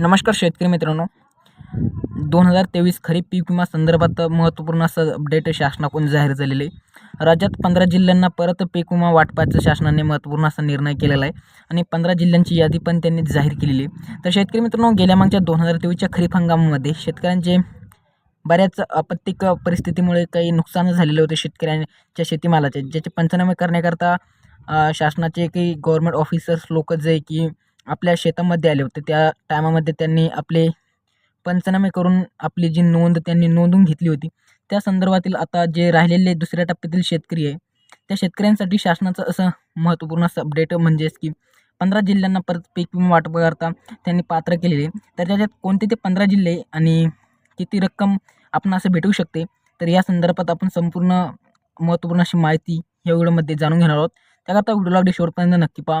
नमस्कार शेतकरी मित्रांनो. दोन हजार तेवीस खरीप पीक विमा संदर्भात महत्त्वपूर्ण असं अपडेट शासनाकडून जाहीर झालेले आहे. राज्यात पंधरा जिल्ह्यांना परत पीक विमा वाटपाचं शासनाने महत्त्वपूर्ण असा निर्णय केलेला आहे आणि पंधरा जिल्ह्यांची यादी पण त्यांनी जाहीर केलेली आहे. तर शेतकरी मित्रांनो गेल्या मागच्या दोन हजार तेवीसच्या खरीप हंगामामध्ये शेतकऱ्यांचे बऱ्याच आपत्तिक परिस्थितीमुळे काही नुकसान झालेले होते शेतकऱ्यांच्या शेतीमालाचे. ज्याचे पंचनामे करण्याकरता शासनाचे काही गव्हर्मेंट ऑफिसर्स लोक जे की आपल्या शेतामध्ये आले होते. त्या टायमामध्ये त्यांनी आपले पंचनामे करून आपली जी नोंद त्यांनी नोंदवून घेतली होती. त्या संदर्भातील आता जे राहिलेले दुसऱ्या टप्प्यातील शेतकरी आहे त्या शेतकऱ्यांसाठी शासनाचं असं महत्त्वपूर्ण असं अपडेट म्हणजेच की पंधरा जिल्ह्यांना परत पीक विमा वाटप करता त्यांनी पात्र केलेले आहे. तर त्याच्यात कोणते ते पंधरा जिल्हे आणि किती रक्कम आपण असं भेटू शकते? तर या संदर्भात आपण संपूर्ण महत्त्वपूर्ण अशी माहिती या व्हिडिओमध्ये जाणून घेणार आहोत. त्याकरता व्हिडिओला अगदी शेवटपर्यंत नक्की पहा.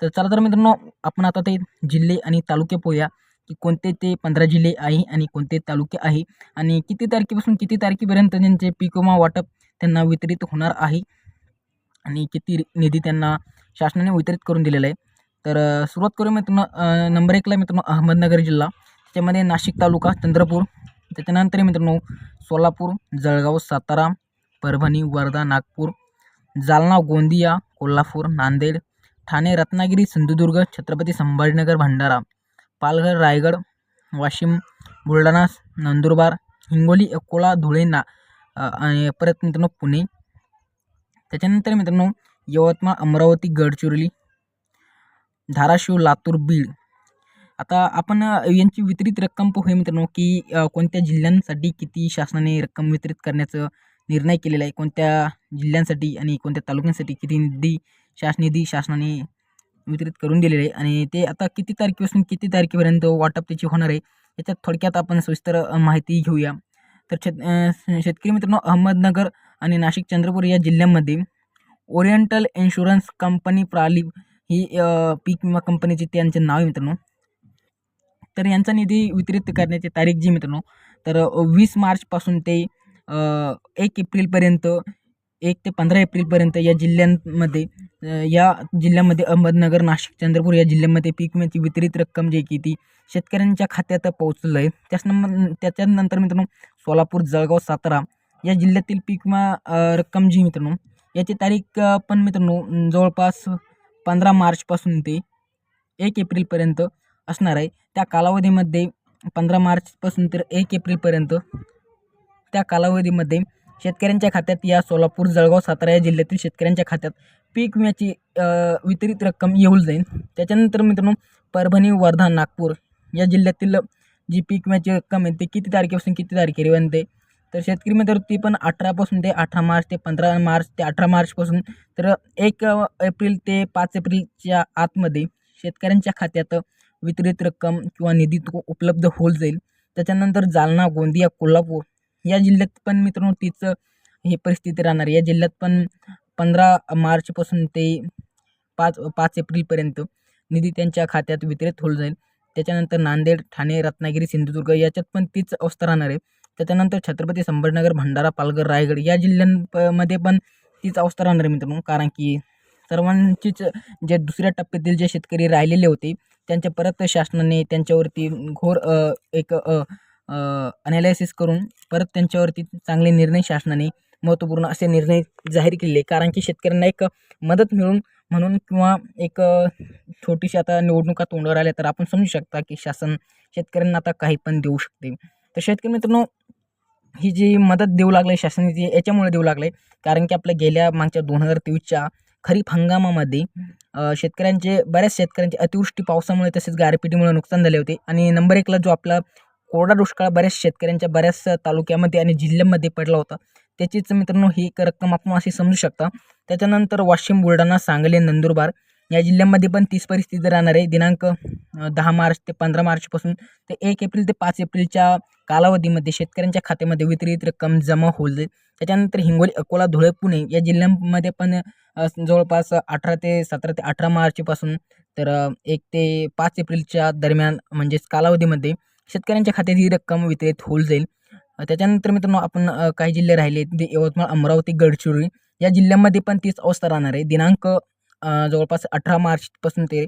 तर चला तर मित्रांनो आपण आता ते जिल्हे आणि तालुके पोया की कोणते ते पंधरा जिल्हे आहे आणि कोणते तालुके आहे आणि किती तारखेपासून किती तारखेपर्यंत त्यांचे पीक विमा वाटप त्यांना वितरित होणार आहे आणि किती निधी त्यांना शासनाने वितरित करून दिलेला आहे. तर सुरुवात करूया मित्रांनो नंबर एकला मित्रांनो अहमदनगर जिल्हा. त्याच्यामध्ये नाशिक तालुका चंद्रपूर. त्याच्यानंतर मित्रांनो सोलापूर जळगाव सातारा परभणी वर्धा नागपूर जालना गोंदिया कोल्हापूर नांदेड ठाणे रत्नागिरी सिंधुदुर्ग छत्रपती संभाजीनगर भंडारा पालघर रायगड वाशिम बुलढाणा नंदुरबार हिंगोली अकोला धुळे ना आणि परत मित्रांनो पुणे. त्याच्यानंतर मित्रांनो यवतमाळ अमरावती गडचिरोली धाराशिव लातूर बीड. आता आपण यांची वितरित रक्कम पाहूया मित्रांनो की कोणत्या जिल्ह्यांसाठी किती शासनाने रक्कम वितरित करण्याचं निर्णय केलेला आहे? कोणत्या जिल्ह्यांसाठी आणि कोणत्या तालुक्यांसाठी किती निधी शास निधी शासनाने वितरित करून दिलेले आहे. आणि ते आता किती तारखेपासून किती तारखेपर्यंत वाटप त्याची होणार आहे याच्यात थोडक्यात आपण सविस्तर माहिती घेऊया. तर शेत शेतकरी मित्रांनो अहमदनगर आणि नाशिक चंद्रपूर या जिल्ह्यांमध्ये ओरिएंटल इन्शुरन्स कंपनी प्राली ही पीक विमा कंपनीचे त्यांचे नाव आहे मित्रांनो. तर यांचा निधी वितरित करण्याची तारीख जी मित्रांनो तर वीस मार्चपासून ते एक एप्रिलपर्यंत एक ते पंधरा एप्रिलपर्यंत या जिल्ह्यांमध्ये या जिल्ह्यामध्ये अहमदनगर नाशिक चंद्रपूर या जिल्ह्यामध्ये पीक विम्याची वितरित रक्कम जी की ती शेतकऱ्यांच्या खात्यात पोहोचलं आहे. त्याच नंबर त्याच्यानंतर मित्रांनो सोलापूर जळगाव सातारा या जिल्ह्यातील पीक विमा रक्कम जी मित्रांनो याची तारीख पण मित्रांनो जवळपास पंधरा मार्चपासून ते एक एप्रिलपर्यंत असणार आहे. त्या कालावधीमध्ये पंधरा मार्चपासून तर एक एप्रिलपर्यंत त्या कालावधीमध्ये शेतकऱ्यांच्या खात्यात या सोलापूर जळगाव सातारा या जिल्ह्यातील शेतकऱ्यांच्या खात्यात पीक विम्याची वितरित रक्कम येऊन जाईल. त्याच्यानंतर मित्रांनो परभणी वर्धा नागपूर या जिल्ह्यातील जी पीक विम्याची रक्कम आहे ते किती तारखेपासून किती तारखेपर्यंत आहे तर शेतकरी मित्र ती पण अठरापासून ते अठरा मार्च ते पंधरा मार्च ते अठरा मार्चपासून तर एक एप्रिल ते पाच एप्रिलच्या आतमध्ये शेतकऱ्यांच्या खात्यात वितरित रक्कम किंवा निधी तो उपलब्ध होऊन जाईल. त्याच्यानंतर जालना गोंदिया कोल्हापूर या जिल्ह्यात पण मित्रांनो तीच ही परिस्थिती राहणार. या जिल्ह्यात पण पंधरा मार्चपासून ते पाच पाच एप्रिलपर्यंत निधी त्यांच्या खात्यात वितरित होत जाईल. त्याच्यानंतर नांदेड ठाणे रत्नागिरी सिंधुदुर्ग याच्यात पण तीच अवस्था राहणार आहे. त्याच्यानंतर छत्रपती संभाजीनगर भंडारा पालघर रायगड या जिल्ह्यांमध्ये पण तीच अवस्था राहणार आहे मित्रांनो. कारण की सर्वांचीच जे दुसऱ्या टप्प्यातील जे शेतकरी राहिलेले होते त्यांच्या परत शासनाने त्यांच्यावरती घोर एक अनालायसिस करून परत त्यांच्यावरती चांगले निर्णय शासनाने महत्त्वपूर्ण असे निर्णय जाहीर केले. कारण की शेतकऱ्यांना एक मदत मिळून म्हणून किंवा एक छोटीशी आता निवडणुका तोंडावर आल्या तर आपण समजू शकता की शासन शेतकऱ्यांना आता काही पण देऊ शकते. तर शेतकरी मित्रांनो ही जी मदत देऊ लागले शासनाने ती याच्यामुळे देऊ लागले कारण की आपल्या गेल्या मागच्या दोन हजार तेवीसच्या खरीप हंगामामध्ये शेतकऱ्यांचे बऱ्याच शेतकऱ्यांचे अतिवृष्टी पावसामुळे तसेच गारपिटीमुळे नुकसान झाले होते. आणि नंबर एकला जो आपला कोरडा दुष्काळ बऱ्याच शेतकऱ्यांच्या बऱ्याच तालुक्यामध्ये आणि जिल्ह्यामध्ये पडला होता. त्याचीच मित्रांनो ही एक रक्कम आपण अशी समजू शकता. त्याच्यानंतर वाशिम बुलढाणा सांगली नंदुरबार या जिल्ह्यांमध्ये पण तीच परिस्थिती राहणार आहे. दिनांक दहा मार्च ते पंधरा मार्चपासून ते एक एप्रिल ते पाच एप्रिलच्या कालावधीमध्ये शेतकऱ्यांच्या खात्यामध्ये वितरित रक्कम जमा होईल. जाईल त्याच्यानंतर हिंगोली अकोला धुळे पुणे या जिल्ह्यांमध्ये पण जवळपास अठरा ते सतरा ते अठरा मार्चपासून तर एक ते पाच एप्रिलच्या दरम्यान म्हणजेच कालावधीमध्ये शेतकऱ्यांच्या खात्यात ही रक्कम वितरित होईल जाईल. त्याच्यानंतर मित्रांनो आपण काही जिल्हे राहिले ते यवतमाळ अमरावती गडचिरोली. या जिल्ह्यांमध्ये पण तीच अवस्था राहणार आहे. दिनांक जवळपास अठरा मार्चपासून ते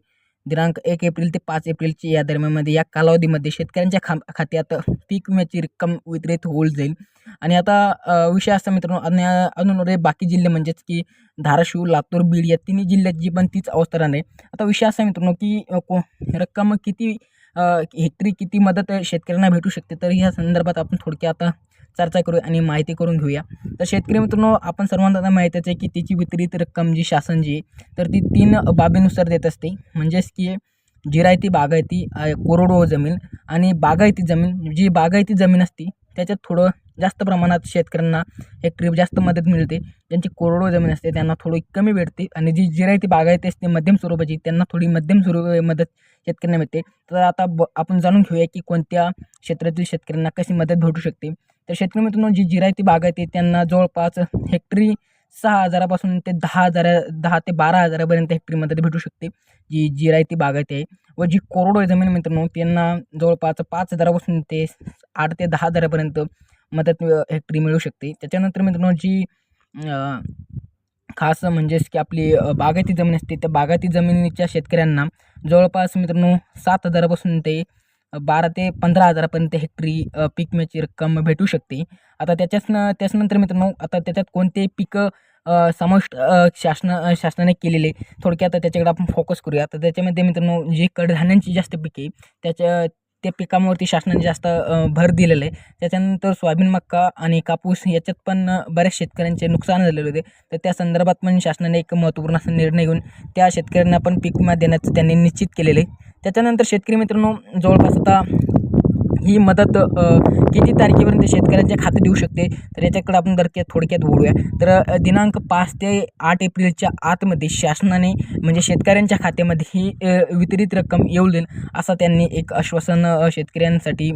दिनांक एक एप्रिल ते पाच एप्रिलची या दरम्यानमध्ये या कालावधीमध्ये शेतकऱ्यांच्या खा खात्यात पीक विम्याची रक्कम वितरित होईल जाईल. आणि आता विषय असा मित्रांनो अन्य अजून बाकी जिल्हे म्हणजेच की धाराशिव लातूर बीड या तिन्ही जिल्ह्यात जी पण तीच अवस्था राहणार आहे. आता विषय असा मित्रांनो की को रक्कम किती हेक्टरी किती मदत शेतकऱ्यांना भेटू शकते तर ह्या संदर्भात आपण थोडक्या आता चर्चा करूया आणि माहिती करून घेऊया. तर शेतकरी मित्रांनो आपण सर्वांना माहितीच आहे की तिची वितरित रक्कम जी शासन जी आहे तर ती तीन बाबीनुसार देत असते. म्हणजेच की जिरायती बागायती अ, कोरडवाहू जमीन आणि बागायती जमीन जी बागायती जमीन असती त्याच्यात थोडं जास्त प्रमाणात शेतकऱ्यांना हेक्टरी जास्त मदत मिळते. ज्यांची कोरडो जमीन असते त्यांना थोडी कमी भेटते आणि जी जिरायती बागायती असते मध्यम स्वरूपाची त्यांना थोडी मध्यम स्वरूप मदत शेतकऱ्यांना मिळते. तर आता ब आपण जाणून घेऊया की कोणत्या क्षेत्रातील शेतकऱ्यांना कशी मदत भेटू शकते. तर शेतकरी मित्रांनो जी जिरायती बागायती त्यांना जवळपास हेक्टरी सहा हजारापासून ते दहा हजार दहा ते बारा हजारापर्यंत हेक्टरी मदत भेटू शकते. जी जिरायती बागायती आहे व जी कोरडो जमीन मित्रांनो त्यांना जवळपास पाच हजारापासून ते आठ ते दहा हजारापर्यंत मदत हेक्टरी मिळू शकते. त्याच्यानंतर मित्रांनो जी खास म्हणजेच की आपली बागायती जमीन असते त्या बागायती जमिनीच्या शेतकऱ्यांना जवळपास मित्रांनो सात हजारापासून ते बारा ते पंधरा हजारापर्यंत हेक्टरी पीक विम्याची रक्कम भेटू शकते. आता त्याच्याच त्याच्यानंतर मित्रांनो आता त्याच्यात कोणते पिकं समाविष्ट शासन शासनाने केलेले थोडक्यात त्याच्याकडे आपण फोकस करूया. तर त्याच्यामध्ये मित्रांनो जी कडधान्यांची जास्त पिके त्याच्या त्या पिकांवरती शासनाने जास्त भर दिलेलं. आहे त्याच्यानंतर सोयाबीन मक्का आणि कापूस याच्यात पण बऱ्याच शेतकऱ्यांचे नुकसान झालेले होते. तर त्या संदर्भात पण शासनाने एक महत्त्वपूर्ण असा निर्णय घेऊन त्या शेतकऱ्यांना पण पीक विमा देण्याचं त्यांनी निश्चित केलेलं. आहे त्याच्यानंतर शेतकरी मित्रांनो जवळपास आता ही मदत किती तारखेपर्यंत शेतकऱ्यांच्या खात्यात देऊ शकते? तर याच्याकडे आपण दरक्यात थोडक्यात बोलूया. तर दिनांक पाच ते आठ एप्रिलच्या आतमध्ये शासनाने म्हणजे शेतकऱ्यांच्या खात्यामध्ये ही वितरित रक्कम येऊ देईल असा त्यांनी एक आश्वासन शेतकऱ्यांसाठी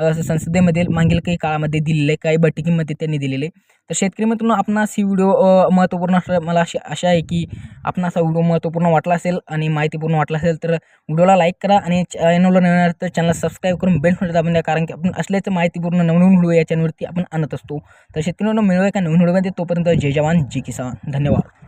संसदेमधील मागील काही काळामध्ये दिलेलं आहे काही बैठकीमध्ये त्यांनी दिलेले. आहे. तर शेतकरी मित्रांनो आपणास ही व्हिडिओ महत्त्वपूर्ण असं मला अशी आशा आहे की आपणास हा व्हिडिओ महत्त्वपूर्ण वाटला असेल आणि माहितीपूर्ण वाटला असेल तर व्हिडिओला लाईक करा आणि चॅनलला नवीन तर चॅनल सबस्क्राईब करून बेल नोटिफिकेशन दाबून द्या कारण की आपण असल्याचं माहितीपूर्ण नवीन व्हिडिओ या चॅनलवरती आपण आणत असतो. तर शेतकऱ्यांना मिळूया का नवीन व्हिडिओमध्ये तोपर्यंत जय जवान जय किसान. धन्यवाद.